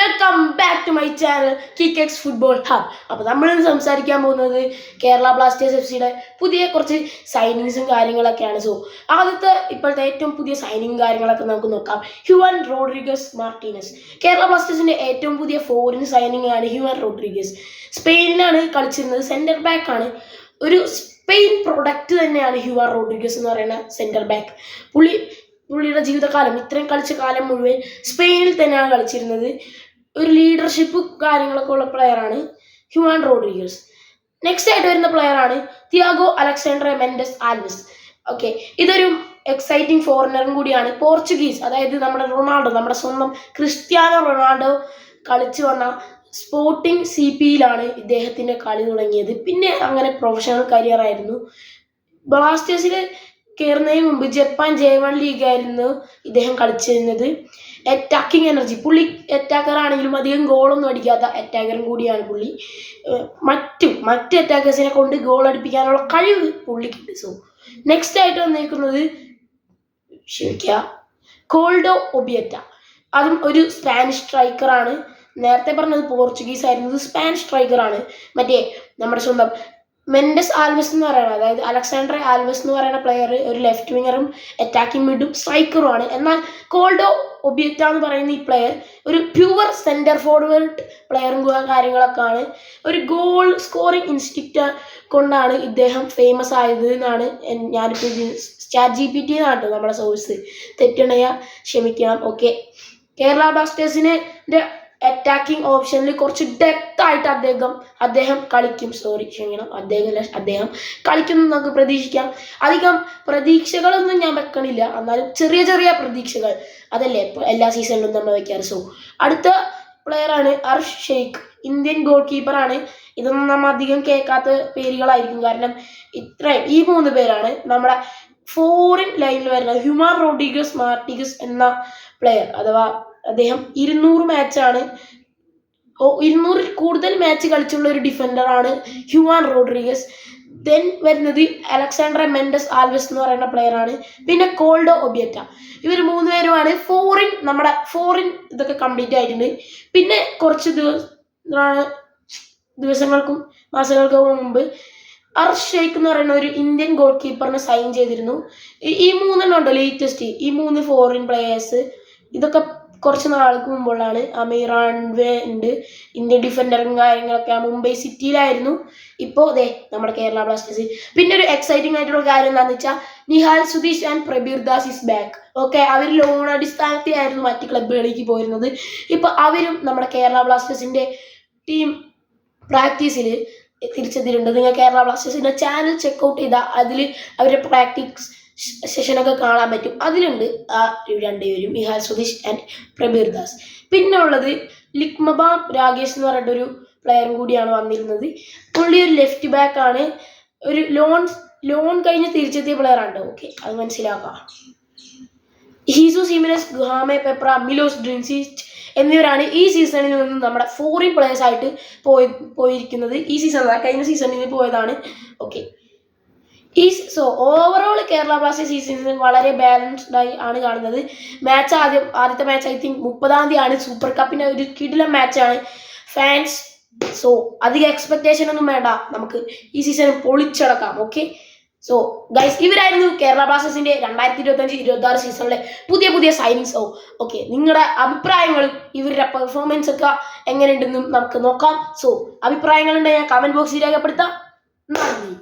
Welcome back to my channel kick X football hub അപ്പോൾ നമ്മൾ സംസാരിക്കാൻ പോകുന്നത് കേരള ബ്ലാസ്റ്റേഴ്സ് എഫ് സിയുടെ പുതിയ കുറച്ച് സൈനിങ്സും കാര്യങ്ങളൊക്കെയാണ്. സോ ആദ്യത്തെ ഇപ്പോഴത്തെ ഏറ്റവും പുതിയ സൈനിങ് കാര്യങ്ങളൊക്കെ നമുക്ക് നോക്കാം. ഹ്യുവൻ റോഡ്രിഗസ് മാർട്ടീനസ് കേരള ബ്ലാസ്റ്റേഴ്സിന്റെ ഏറ്റവും പുതിയ ഫോറിൻ സൈനിങ് ആണ് ഹ്യുവൻ റോഡ്രിഗസ് സ്പെയിനിലാണ് കളിച്ചിരുന്നത് സെന്റർ ബാക്ക് ആണ്. ഒരു സ്പെയിൻ പ്രൊഡക്റ്റ് തന്നെയാണ് ഹ്യുവൻ റോഡ്രിഗസ് എന്ന് പറയുന്ന സെന്റർ ബാക്ക് പുള്ളി പുള്ളിയുടെ ജീവിതകാലം ഇത്രയും കളിച്ച കാലം മുഴുവൻ സ്പെയിനിൽ തന്നെയാണ് കളിച്ചിരുന്നത്. ഒരു ലീഡർഷിപ്പ് കാര്യങ്ങളൊക്കെ ഉള്ള പ്ലെയറാണ് ഹ്യൂമാൻ റോഡ്രിഗസ്. നെക്സ്റ്റ് ആയിട്ട് വരുന്ന പ്ലെയറാണ് Thiago Alexander Mendes Alves. Okay ഇതൊരു എക്സൈറ്റിംഗ് ഫോറിനറും കൂടിയാണ്. പോർച്ചുഗീസ് അതായത് നമ്മുടെ റൊണാൾഡോ നമ്മുടെ സ്വന്തം ക്രിസ്ത്യാനോ റൊണാൾഡോ കളിച്ചു വന്ന സ്പോർട്ടിംഗ് സി പിയിലാണ് ഇദ്ദേഹത്തിന്റെ കളി തുടങ്ങിയത്. പിന്നെ അങ്ങനെ പ്രൊഫഷണൽ കരിയർ ആയിരുന്നു. ബ്ലാസ്റ്റേഴ്സിൽ കയറുന്നതിന് മുമ്പ് ജപ്പാൻ ജെ വൺ ലീഗ് ആയിരുന്നു ഇദ്ദേഹം കളിച്ചിരുന്നത്. അറ്റാക്കിംഗ് എനർജി പുള്ളി അറ്റാക്കർ ആണെങ്കിലും അധികം ഗോളൊന്നും അടിക്കാത്ത അറ്റാക്കറും കൂടിയാണ് പുള്ളി. മറ്റു മറ്റ് അറ്റാക്കേഴ്സിനെ കൊണ്ട് ഗോൾ അടിപ്പിക്കാനുള്ള കഴിവ് പുള്ളിക്കുണ്ട്. സോ നെക്സ്റ്റ് ആയിട്ട് വന്നേക്കുന്നത് ക്ഷമിക്കുക കോൾഡോ ഒബിയറ്റ. അതും ഒരു സ്പാനിഷ് സ്ട്രൈക്കറാണ് നേരത്തെ പറഞ്ഞത് പോർച്ചുഗീസ് ആയിരുന്നു. ഇത് സ്പാനിഷ് സ്ട്രൈക്കറാണ് മറ്റേ നമ്മുടെ സ്വന്തം മെൻഡസ് ആൽവസ് എന്ന് പറയുന്നത് അതായത് അലക്സാണ്ടർ ആൽവസ് എന്ന് പറയുന്ന പ്ലെയർ ഒരു ലെഫ്റ്റ് വിങ്ങറും അറ്റാക്കിംഗ് മിഡും സ്ട്രൈക്കറുമാണ് എന്നാൽ കോൾഡോ ഒബിയറ്റ എന്ന് പറയുന്ന ഈ പ്ലെയർ ഒരു പ്യുവർ സെന്റർ ഫോർവേഡ് പ്ലെയറും കാര്യങ്ങളൊക്കെ ആണ്. ഒരു ഗോൾ സ്കോറിംഗ് ഇൻസ്റ്റിക്റ്റ് കൊണ്ടാണ് ഇദ്ദേഹം ഫേമസ് ആയത് എന്നാണ് ഞാനിപ്പോൾ ചാറ്റ് ജി പി ടി എന്നാണ് നമ്മുടെ സോഴ്സ് തെറ്റണയ ക്ഷമിക്കണം. ഓക്കെ കേരള ബ്ലാസ്റ്റേഴ്സിന് അറ്റാക്കിംഗ് ഓപ്ഷനിൽ കുറച്ച് ഡെപ്ത് ആയിട്ട് അദ്ദേഹം അദ്ദേഹം കളിക്കും. സോറി ക്ഷമിക്കണം. അദ്ദേഹം അദ്ദേഹം കളിക്കുന്നു നമുക്ക് പ്രതീക്ഷിക്കാം. അധികം പ്രതീക്ഷകളൊന്നും ഞാൻ വെക്കണില്ല. എന്നാലും ചെറിയ ചെറിയ പ്രതീക്ഷകൾ. അതല്ലേ എല്ലാ സീസണിലും നമ്മൾ വെക്കാറ്. സോ അടുത്ത പ്ലെയറാണ് അർഷ് ഷെയ്ഖ്. ഇന്ത്യൻ ഗോൾ കീപ്പറാണ് ഇതൊന്നും നമ്മൾ അധികം കേൾക്കാത്ത പേരുകളായിരിക്കും. കാരണം ഇത്രയും ഈ മൂന്ന് പേരാണ് നമ്മുടെ ഫോറിൻ ലൈനിൽ വരുന്ന ഹ്യൂമാൻ റോഡ്രിഗസ് മാർട്ടിഗസ് എന്ന പ്ലെയർ അഥവാ അദ്ദേഹം ഇരുന്നൂറ് മാച്ചാണ് ഇരുന്നൂറിൽ കൂടുതൽ മാച്ച് കളിച്ചുള്ള ഒരു ഡിഫൻഡറാണ് ഹ്യൂവാൻ റോഡ്രിഗസ്. ദെൻ വരുന്നത് അലക്സാണ്ടർ മെൻഡസ് ആൽവസ് എന്ന് പറയുന്ന പ്ലെയറാണ് പിന്നെ കോൾഡോ ഒബിയറ്റ. ഇവർ മൂന്ന് പേരുമാണ്. ഫോറിൻ നമ്മുടെ ഫോറിൻ ഇതൊക്കെ കംപ്ലീറ്റ് ആയിട്ടുണ്ട്. പിന്നെ കുറച്ച് ദിവസമാണ് ദിവസങ്ങൾക്കും മാസങ്ങൾക്കും മുമ്പ് അർഷ് ഷെയ്ഖ് എന്ന് പറയുന്ന ഒരു ഇന്ത്യൻ ഗോൾ കീപ്പറിനെ സൈൻ ചെയ്തിരുന്നു. ഈ മൂന്നെണ്ണം ഉണ്ടോ ലേറ്റസ്റ്റ് ഈ മൂന്ന് ഫോറിൻ പ്ലെയേഴ്സ് ഇതൊക്കെ കുറച്ച് നാൾക്ക് മുമ്പുള്ളതാണ്. അമീർ റാൺവേ ഉണ്ട്. ഇന്ത്യൻ ഡിഫൻഡറും കാര്യങ്ങളൊക്കെ മുംബൈ സിറ്റിയിലായിരുന്നു ഇപ്പോൾ അതെ നമ്മുടെ കേരള ബ്ലാസ്റ്റേഴ്സ് പിന്നെ ഒരു എക്സൈറ്റിംഗ് ആയിട്ടുള്ള കാര്യം എന്താണെന്ന് വെച്ചാൽ Nihal Sudheesh and Prabir Das is back okay our loan അടിസ്ഥാനത്തിലായിരുന്നു മറ്റ് ക്ലബ്ബുകളിലേക്ക് പോയിരുന്നത്. ഇപ്പോൾ അവരും നമ്മുടെ കേരള ബ്ലാസ്റ്റേഴ്സിന്റെ ടീം പ്രാക്ടീസിൽ തിരിച്ചെത്തിയിട്ടുണ്ട്. നിങ്ങൾ കേരള ബ്ലാസ്റ്റേഴ്സിന്റെ ചാനൽ ചെക്ക് ഔട്ട് ചെയ്താൽ അതിൽ അവരുടെ പ്രാക്ടീസ് സെഷനൊക്കെ കാണാൻ പറ്റും. അതിലുണ്ട് ആ രണ്ടുപേരും ഇഹാൽ സുധീഷ് ആൻഡ് പ്രബീർ ദാസ്. പിന്നെ ഉള്ളത് ലിക്മബാം രാകേഷ് എന്ന് പറഞ്ഞിട്ടൊരു പ്ലെയറും കൂടിയാണ് വന്നിരുന്നത്. പുള്ളി ഒരു ലെഫ്റ്റ് ബാക്ക് ആണ്. ഒരു ലോൺ ലോൺ കഴിഞ്ഞ് തിരിച്ചെത്തിയ പ്ലെയർ ആണ് ഓക്കെ അത് മനസ്സിലാക്കാം. ഹീസു സിമിനസ് ഗുഹാമെ പെപ്ര മിലോസ് ഡ്രിൻസിസ്റ്റ് എന്നിവരാണ് ഈ സീസണിൽ നിന്നും നമ്മുടെ ഫോറിൻ പ്ലേയേഴ്സ് ആയിട്ട് പോയി പോയിരിക്കുന്നത്. ഈ സീസൺ കഴിഞ്ഞ സീസണിൽ പോയതാണ്. ഓക്കെ ഈ സോ ഓവറോൾ കേരള ബ്ലാസ്റ്റേഴ്സ് ഈ സീസൺ വളരെ ബാലൻസ്ഡ് ആയി ആണ് കാണുന്നത്. മാച്ച് ആദ്യം ആദ്യത്തെ മാച്ച് ഐ തിങ്ക് മുപ്പതാം തീയതി ആണ് സൂപ്പർ കപ്പിന്റെ ഒരു കിടിലം മാച്ചാണ് ഫാൻസ് സോ അധികം എക്സ്പെക്റ്റേഷൻ ഒന്നും വേണ്ട. നമുക്ക് ഈ സീസൺ പൊളിച്ചടക്കാം ഓക്കെ സോ ഗൈസ് ഇവരായിരുന്നു കേരള ബ്ലാസ്റ്റേഴ്സിന്റെ രണ്ടായിരത്തി ഇരുപത്തി അഞ്ച് ഇരുപത്തി ആറ് സീസണിലെ പുതിയ പുതിയ സൈനിങ്സ് ഓ ഓക്കെ നിങ്ങളുടെ അഭിപ്രായങ്ങളും ഇവരുടെ പെർഫോമൻസ് ഒക്കെ എങ്ങനെയുണ്ടെന്നും നമുക്ക് നോക്കാം. സോ അഭിപ്രായങ്ങളുണ്ടെങ്കിൽ കമന്റ് ബോക്സിൽ രേഖപ്പെടുത്താം. നന്ദി.